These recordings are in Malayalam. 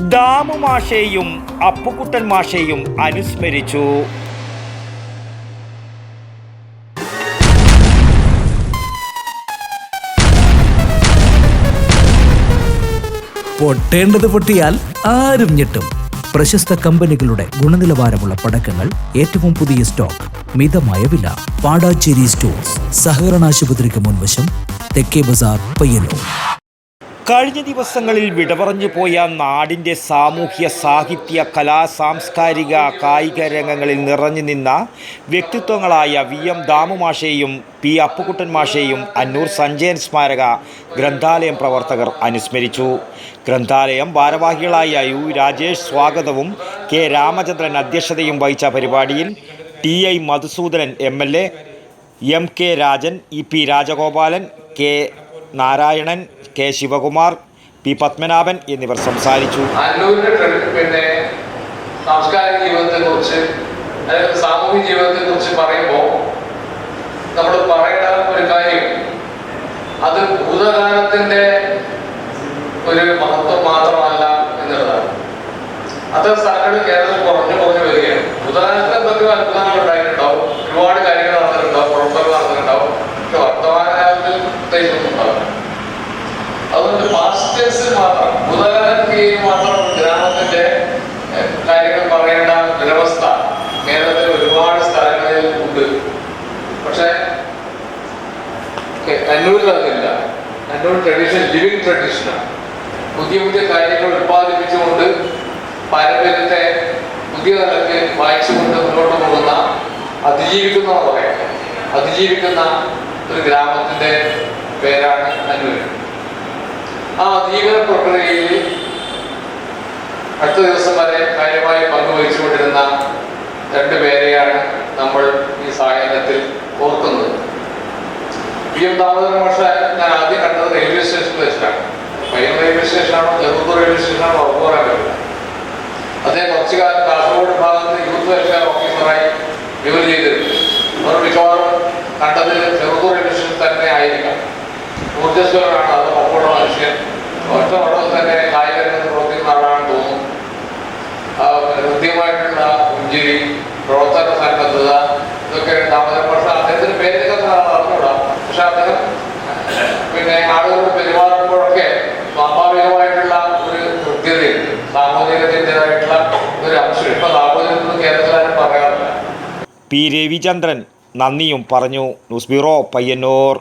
ദാമു മാഷേയും അപ്പുക്കുട്ടൻ മാഷേയും അനുസ്മരിച്ചു. പൊട്ടേണ്ടത് പൊട്ടിയാൽ ആരും ഞെട്ടും. പ്രശസ്ത കമ്പനികളുടെ ഗുണനിലവാരമുള്ള പടക്കങ്ങൾ ഏറ്റവും പുതിയ സ്റ്റോക്ക് മിതമായ വില. പാടാച്ചേരി സ്റ്റോഴ്സ് സഹകരണാശുപത്രിക്ക് മുൻവശം തെക്കേ ബസാർ പയ്യന്നൂർ. കഴിഞ്ഞ ദിവസങ്ങളിൽ വിടപറഞ്ഞു പോയ നാടിന്റെ സാമൂഹ്യ സാഹിത്യ കലാ സാംസ്കാരിക കായിക രംഗങ്ങളിൽ നിറഞ്ഞു നിന്ന വ്യക്തിത്വങ്ങളായ വി എം ദാമുമാഷയെയും പി അപ്പുക്കുട്ടൻ മാഷേയും അന്നൂർ സഞ്ജയൻ സ്മാരക ഗ്രന്ഥാലയം പ്രവർത്തകർ അനുസ്മരിച്ചു. ഗ്രന്ഥാലയം ഭാരവാഹികളായ യു രാജേഷ് സ്വാഗതവും കെ രാമചന്ദ്രൻ അധ്യക്ഷതയും വഹിച്ച പരിപാടിയിൽ T I Madhusoodanan M L A M K Rajan E P Rajagopalan K Narayanan K Sivakumar P Padmanabhan എന്നിവർ സംസാരിച്ചു. പിന്നെ സാംസ്കാരിക ജീവിതത്തെ കുറിച്ച് അല്ലെങ്കിൽ സാമൂഹിക ജീവിതത്തെ കുറിച്ച് പറയുമ്പോൾ നമ്മൾ പറയേണ്ട ഒരു കാര്യം അത് ഭൂതകാലത്തിന്റെ ഒരു മഹത്വം മാത്രമല്ല എന്നുള്ളതാണ്. അത്ര സ്ഥലങ്ങൾ കേരളത്തിൽ കുറഞ്ഞു കുറഞ്ഞു വരികയാണ്. ഭൂതകാലത്തിൽ എന്തൊക്കെയോ അത്ഭുതങ്ങൾ ഉണ്ടായിട്ടുണ്ടാവും. ഒരുപാട് കാര്യങ്ങൾ നടന്നിട്ടുണ്ടാവും. കാര്യങ്ങൾ പറയേണ്ട ദുരവസ്ഥ കേരളത്തിൽ ഒരുപാട് സ്ഥലങ്ങളിൽ ഉണ്ട്. പക്ഷെ കണ്ണൂരിൽ അതില്ല കണ്ണൂർ ട്രഡീഷൻ ലിവിങ് ട്രഡീഷനാണ് പുതിയ പുതിയ കാര്യങ്ങൾ ഉത്പാദിപ്പിച്ചുകൊണ്ട് പാരമ്പര്യത്തെ പുതിയ തലത്തിൽ വായിച്ചുകൊണ്ട് മുന്നോട്ട് പോകുന്ന അതിജീവിക്കുന്ന പറയാം അതിജീവിക്കുന്ന ഒരു ഗ്രാമത്തിന്റെ പേരാണ് കണ്ണൂർ ആ അതിജീവന പ്രക്രിയയിൽ അടുത്ത ദിവസം വരെ കാര്യമായി പങ്കുവഹിച്ചുകൊണ്ടിരുന്ന രണ്ട് പേരെയാണ് നമ്മൾ ഈ സായാഹ്നത്തിൽ ഓർക്കുന്നത്. പി എം ദാമോദരൻ മാഷ ഞാൻ ആദ്യം കണ്ടത് റെയിൽവേ സ്റ്റേഷനിൽ വെച്ചിട്ടാണ്. പയ്യൻ റെയിൽവേ സ്റ്റേഷനാണോ ചെറുപ്പൂർ റെയിൽവേ സ്റ്റേഷനാണോ ഉറപ്പ് പറയാൻ പറ്റില്ല അദ്ദേഹം കുറച്ചു കാലം കാസർഗോഡ് ഭാഗത്ത് യൂത്ത് വെൽഫെയർ ഓഫീസറായി ജോലി ചെയ്തിരുന്നു അവർ മിക്കവാറും കണ്ടത് ചെറുപ്പൂർ റെയിൽവേ സ്റ്റേഷൻ തന്നെ ആയിരിക്കാം. ഊർജസ്വലനാണ് അത് ഒപ്പമുള്ള മനുഷ്യൻ ഒറ്റ ആ, ഹൃദ്യമായിട്ടുള്ള പുഞ്ചിരി പ്രവർത്തന സന്നദ്ധത ഇതൊക്കെ ദാമോദരൻ പക്ഷെ അദ്ദേഹത്തിന് പേരൊക്കെ അറിഞ്ഞൂടാ പക്ഷെ അദ്ദേഹം പിന്നെ ആളുകളോട് പെരുമാറുമ്പോഴൊക്കെ സ്വാഭാവികമായിട്ടുള്ള ഒരു കൃത്യതയുണ്ട് സാമൂഹികത്തിന്റെതായിട്ടുള്ള ഒരു അംശം ഇപ്പൊ സാമൂഹികത്തിൽ കേരളത്തിലാരും പറയാറില്ല. പി രവിചന്ദ്രൻ നന്ദിയും പറഞ്ഞു. News bureau Payyanur.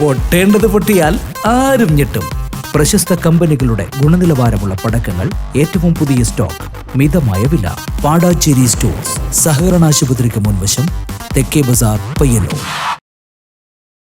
പൊട്ടേണ്ടത് പൊട്ടിയാൽ ആരും ഞെട്ടും. പ്രശസ്ത കമ്പനികളുടെ ഗുണനിലവാരമുള്ള പടക്കങ്ങൾ ഏറ്റവും പുതിയ സ്റ്റോക്ക് മിതമായ വില. പാടാച്ചേരി സ്റ്റോഴ്സ് സഹകരണാശുപത്രിക്ക് മുൻവശം തെക്കേ ബസാർ പയ്യന്നൂർ.